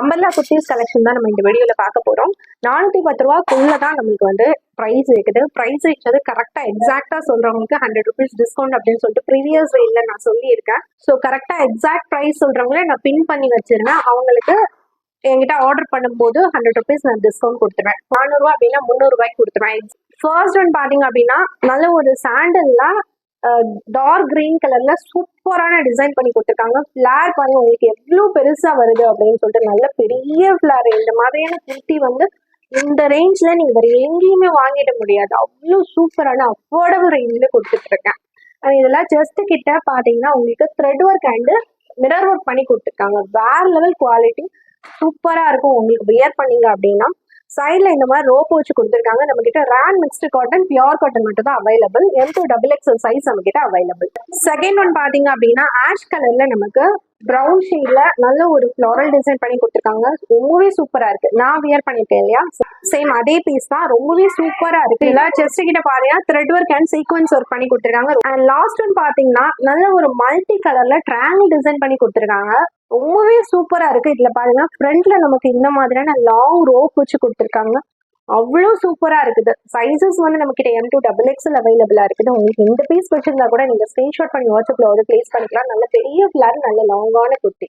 Umbrella kurtis collection தான் நம்ம இந்த வீடியோவில் பார்க்க போகிறோம் நானூற்றி பத்து ரூபாக்குள்ளே தான் நம்மளுக்கு வந்து ப்ரைஸ் இருக்குது. ப்ரைஸ் வச்சது கரெக்டாக எக்ஸாக்டாக சொல்கிறவங்களுக்கு ஹண்ட்ரட் ருபீஸ் டிஸ்கவுண்ட் அப்படின்னு சொல்லிட்டு ப்ரீவியஸ் ரேட்ல நான் சொல்லியிருக்கேன். ஸோ கரெக்டாக எக்ஸாக்ட் ப்ரைஸ் சொல்கிறவங்கள நான் பின் பண்ணி வச்சிருந்தேன். அவங்களுக்கு என்கிட்ட ஆர்டர் பண்ணும்போது ஹண்ட்ரட் ருபீஸ் நான் டிஸ்கவுண்ட் கொடுத்துருவேன். நானூறுரூவா அப்படின்னா முந்நூறுரூவாய்க்கு கொடுத்துருவேன். ஃபர்ஸ்ட் ஒன் பார்த்தீங்க அப்படின்னா நல்ல ஒரு சாண்டல்ல டார்க் கிரீன் கலர்ல சூப்பரான டிசைன் பண்ணி கொடுத்துருக்காங்க. ஃபிளார் பாருங்க உங்களுக்கு எவ்வளோ பெருசா வருது அப்படின்னு சொல்லிட்டு நல்ல பெரிய ஃபிளார் இந்த மாதிரியான குர்த்தி வந்து இந்த ரேஞ்ச்ல நீங்க வேற எங்கேயுமே வாங்கிட முடியாது. அவ்வளோ சூப்பரான அஃபோர்டபுள் ரேஞ்சில் கொடுத்துட்டு இருக்கேன் இதெல்லாம் ஜஸ்ட் கிட்ட பாத்தீங்கன்னா உங்களுக்கு thread work and mirror work பண்ணி கொடுத்துருக்காங்க. வேற லெவல் குவாலிட்டி சூப்பரா இருக்கும். உங்களுக்கு வியர் பண்ணீங்க அப்படின்னா சைடில் இந்த மாதிரி ரோப் வச்சு கொடுத்துருக்காங்க. நம்ம கிட்ட rayon mixed cotton pure cotton மட்டும் தான் available M to double XL size நம்ம கிட்ட அவைலபிள் செகண்ட் ஒன் பாத்தீங்க அப்படின்னா ஆஷ் கலர்ல நமக்கு ப்ரௌன் ஷேட்ல நல்ல ஒரு ஃப்ளாரல் டிசைன் பண்ணி கொடுத்துருக்காங்க. ரொம்பவே சூப்பரா இருக்கு. நான் வியர் பண்ணிருக்கேன் இல்லையா? சேம் அதே பீஸ் தான். ரொம்பவே சூப்பரா இருக்கு. இல்ல செஸ்ட் கிட்ட பாருங்க. Thread work and sequence work பண்ணி கொடுத்துருக்காங்க. அண்ட் லாஸ்ட் ஒன் பாத்தீங்கன்னா நல்ல ஒரு மல்டி கலர்ல ட்ரையாங்கிள் டிசைன் பண்ணி கொடுத்துருக்காங்க. ரொம்பவே சூப்பரா இருக்கு. இதுல பாருங்க. ஃப்ரண்ட்ல நமக்கு இந்த மாதிரியான லாங் ரோப் வச்சு கொடுத்துருக்காங்க. அவ்வளோ சூப்பரா இருக்குது. சைஸஸ் வந்து நம்ம கிட்ட எம் டூ டபுள் எக்ஸ்எல் அவைலபிளா இருக்குது. உங்களுக்கு இந்த பீஸ் வச்சிருந்தா கூட நீங்கள் ஸ்க்ரீன்ஷாட் பண்ணி வாட்ஸ்அப்பில் ஒரு பிளேஸ் பண்ணிக்கலாம். நல்ல பெரிய ஃபிளார் நல்ல லாங்கான குர்த்தி